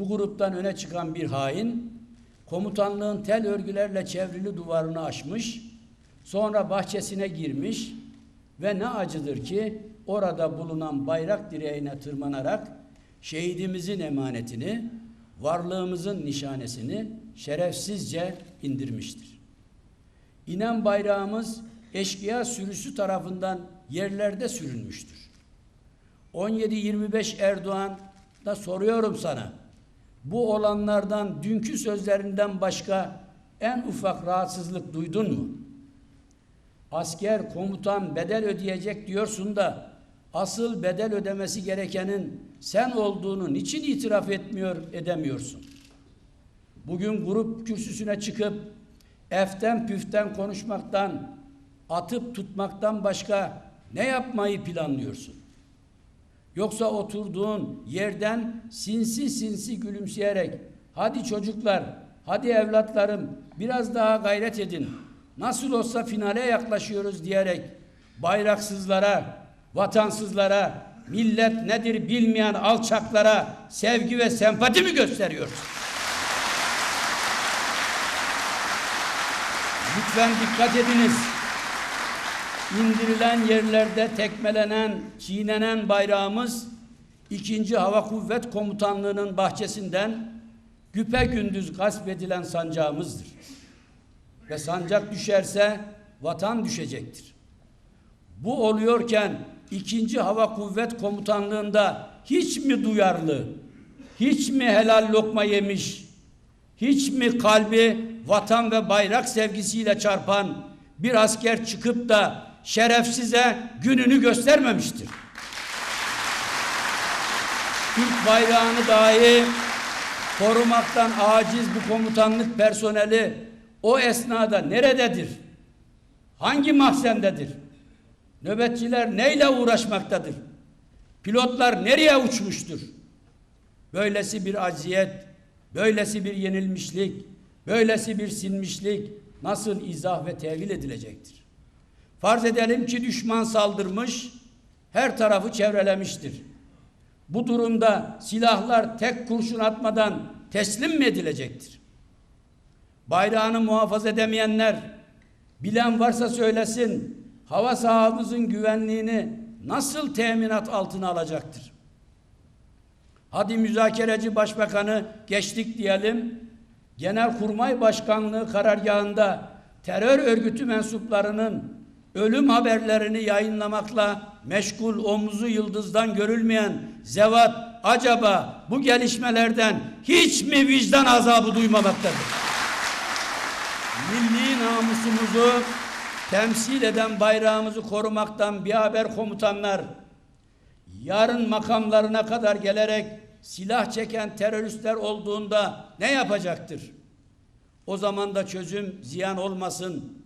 Bu gruptan öne çıkan bir hain, komutanlığın tel örgülerle çevrili duvarını aşmış, sonra bahçesine girmiş ve ne acıdır ki orada bulunan bayrak direğine tırmanarak şehidimizin emanetini, varlığımızın nişanesini şerefsizce indirmiştir. İnen bayrağımız eşkıya sürüsü tarafından yerlerde sürülmüştür. 17-25 Erdoğan da soruyorum sana. Bu olanlardan dünkü sözlerinden başka en ufak rahatsızlık duydun mu? Asker, komutan bedel ödeyecek diyorsun da asıl bedel ödemesi gerekenin sen olduğunu niçin itiraf etmiyor, edemiyorsun? Bugün grup kürsüsüne çıkıp eften püften konuşmaktan, atıp tutmaktan başka ne yapmayı planlıyorsun? Yoksa oturduğun yerden sinsi sinsi gülümseyerek hadi çocuklar, hadi evlatlarım biraz daha gayret edin. Nasıl olsa finale yaklaşıyoruz diyerek bayraksızlara, vatansızlara, millet nedir bilmeyen alçaklara sevgi ve sempati mi gösteriyoruz? Lütfen dikkat ediniz. İndirilen yerlerde tekmelenen, çiğnenen bayrağımız 2. Hava Kuvvet Komutanlığı'nın bahçesinden güpe gündüz gasp edilen sancağımızdır. Ve sancak düşerse vatan düşecektir. Bu oluyorken 2. Hava Kuvvet Komutanlığı'nda hiç mi duyarlı, hiç mi helal lokma yemiş, hiç mi kalbi vatan ve bayrak sevgisiyle çarpan bir asker çıkıp da şerefsize gününü göstermemiştir. Türk bayrağını dahi korumaktan aciz bu komutanlık personeli o esnada nerededir? Hangi mahzendedir? Nöbetçiler neyle uğraşmaktadır? Pilotlar nereye uçmuştur? Böylesi bir aciyet, böylesi bir yenilmişlik, böylesi bir sinmişlik nasıl izah ve tevil edilecektir? Farz edelim ki düşman saldırmış, her tarafı çevrelemiştir. Bu durumda silahlar tek kurşun atmadan teslim mi edilecektir? Bayrağını muhafaza edemeyenler, bilen varsa söylesin, hava sahamızın güvenliğini nasıl teminat altına alacaktır? Hadi müzakereci başbakanı geçtik diyelim, Genelkurmay Başkanlığı karargahında terör örgütü mensuplarının ölüm haberlerini yayınlamakla meşgul omuzu yıldızdan görülmeyen zevat acaba bu gelişmelerden hiç mi vicdan azabı duymamaktadır? Milli namusumuzu temsil eden bayrağımızı korumaktan bir haber komutanlar yarın makamlarına kadar gelerek silah çeken teröristler olduğunda ne yapacaktır? O zaman da çözüm ziyan olmasın,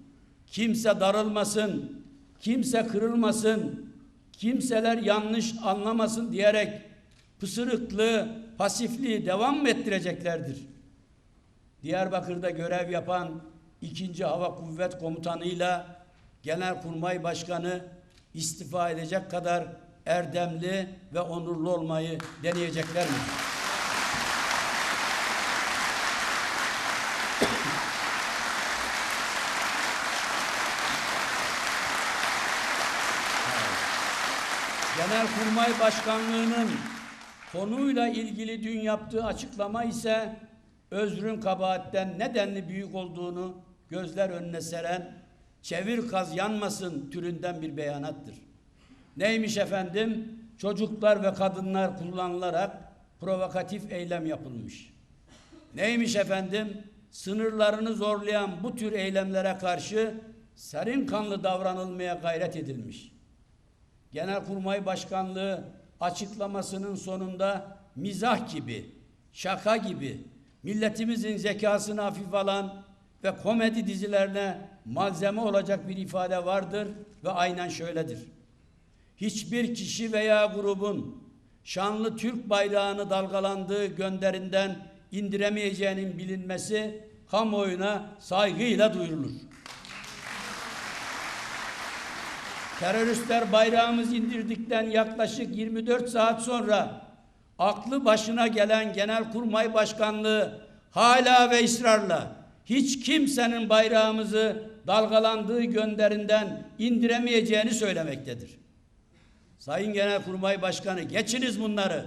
kimse darılmasın, kimse kırılmasın, kimseler yanlış anlamasın diyerek pısırıklığı, pasifliği devam mı ettireceklerdir? Diyarbakır'da görev yapan 2. Hava Kuvvet Komutanı'yla Genelkurmay Başkanı istifa edecek kadar erdemli ve onurlu olmayı deneyecekler mi? Genelkurmay Başkanlığı'nın konuyla ilgili dün yaptığı açıklama ise özrün kabahatten nedenli büyük olduğunu gözler önüne seren çevir kaz yanmasın türünden bir beyanattır. Neymiş efendim? Çocuklar ve kadınlar kullanılarak provokatif eylem yapılmış. Neymiş efendim? Sınırlarını zorlayan bu tür eylemlere karşı serin kanlı davranılmaya gayret edilmiş. Genelkurmay Başkanlığı açıklamasının sonunda mizah gibi, şaka gibi, milletimizin zekasını hafif alan ve komedi dizilerine malzeme olacak bir ifade vardır ve aynen şöyledir. Hiçbir kişi veya grubun şanlı Türk bayrağını dalgalandığı gönderinden indiremeyeceğinin bilinmesi kamuoyuna saygıyla duyurulur. Teröristler bayrağımızı indirdikten yaklaşık 24 saat sonra aklı başına gelen Genelkurmay Başkanlığı hala ve ısrarla hiç kimsenin bayrağımızı dalgalandığı gönderinden indiremeyeceğini söylemektedir. Sayın Genelkurmay Başkanı geçiniz bunları.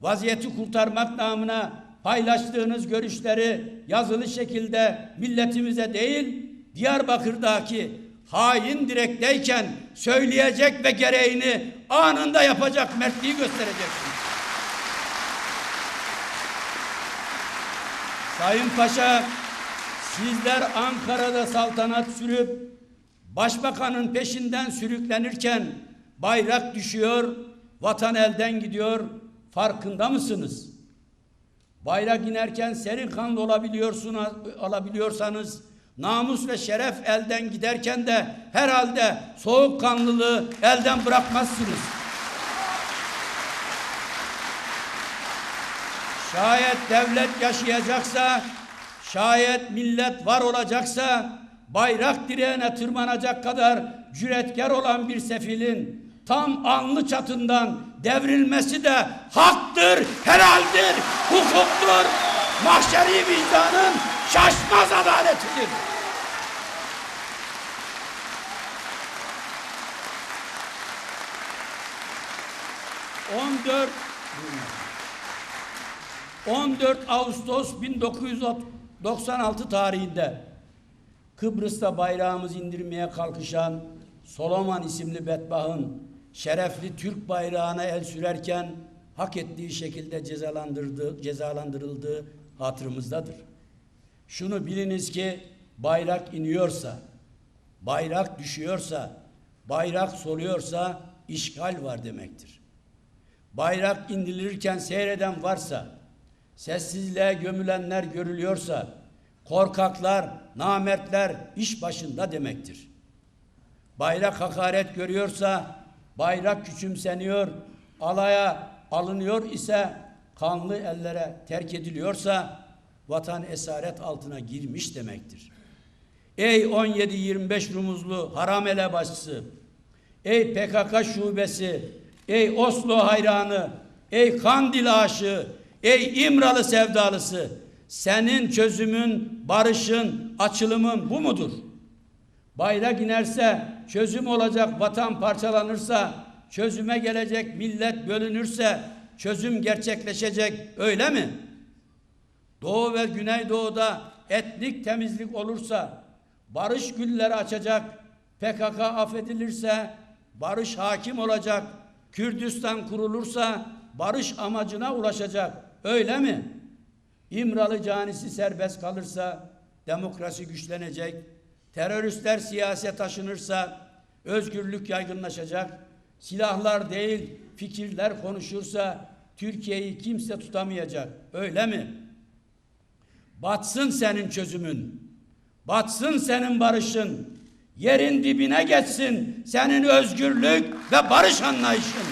Vaziyeti kurtarmak namına paylaştığınız görüşleri yazılı şekilde milletimize değil Diyarbakır'daki hain direkteyken söyleyecek ve gereğini anında yapacak mertliği göstereceksiniz. Sayın Paşa, sizler Ankara'da saltanat sürüp başbakanın peşinden sürüklenirken bayrak düşüyor, vatan elden gidiyor. Farkında mısınız? Bayrak inerken serin kanlı olabiliyorsunuz, alabiliyorsanız namus ve şeref elden giderken de herhalde soğukkanlılığı elden bırakmazsınız. Şayet devlet yaşayacaksa, şayet millet var olacaksa, bayrak direğine tırmanacak kadar cüretkar olan bir sefilin tam alnı çatından devrilmesi de haktır, helaldir, hukuktur, mahşeri vicdanın şaşmaz adaletidir. On dört 14 Ağustos 1996 tarihinde Kıbrıs'ta bayrağımızı indirmeye kalkışan Soloman isimli bedbahın şerefli Türk bayrağına el sürerken hak ettiği şekilde cezalandırıldığı hatırımızdadır. Şunu biliniz ki bayrak iniyorsa, bayrak düşüyorsa, bayrak soluyorsa işgal var demektir. Bayrak indirilirken seyreden varsa, sessizliğe gömülenler görülüyorsa, korkaklar, namertler iş başında demektir. Bayrak hakaret görüyorsa, bayrak küçümseniyor, alaya alınıyor ise, kanlı ellere terk ediliyorsa, vatan esaret altına girmiş demektir. Ey 17-25 Rumuzlu haram elebaşısı, ey PKK şubesi, ey Oslo hayranı, ey Kandil aşığı, ey İmralı sevdalısı, senin çözümün, barışın, açılımın bu mudur? Bayrak inerse çözüm olacak, vatan parçalanırsa, çözüme gelecek, millet bölünürse çözüm gerçekleşecek öyle mi? Doğu ve Güneydoğu'da etnik temizlik olursa, barış gülleri açacak, PKK affedilirse, barış hakim olacak, Kürdistan kurulursa, barış amacına ulaşacak. Öyle mi? İmralı canisi serbest kalırsa, demokrasi güçlenecek, teröristler siyasete taşınırsa, özgürlük yaygınlaşacak, silahlar değil, fikirler konuşursa, Türkiye'yi kimse tutamayacak. Öyle mi? Batsın senin çözümün. Batsın senin barışın. Yerin dibine geçsin senin özgürlük ve barış anlayışın.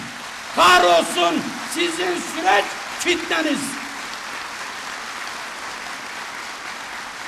Kahrolsun sizin süreç fitneniz.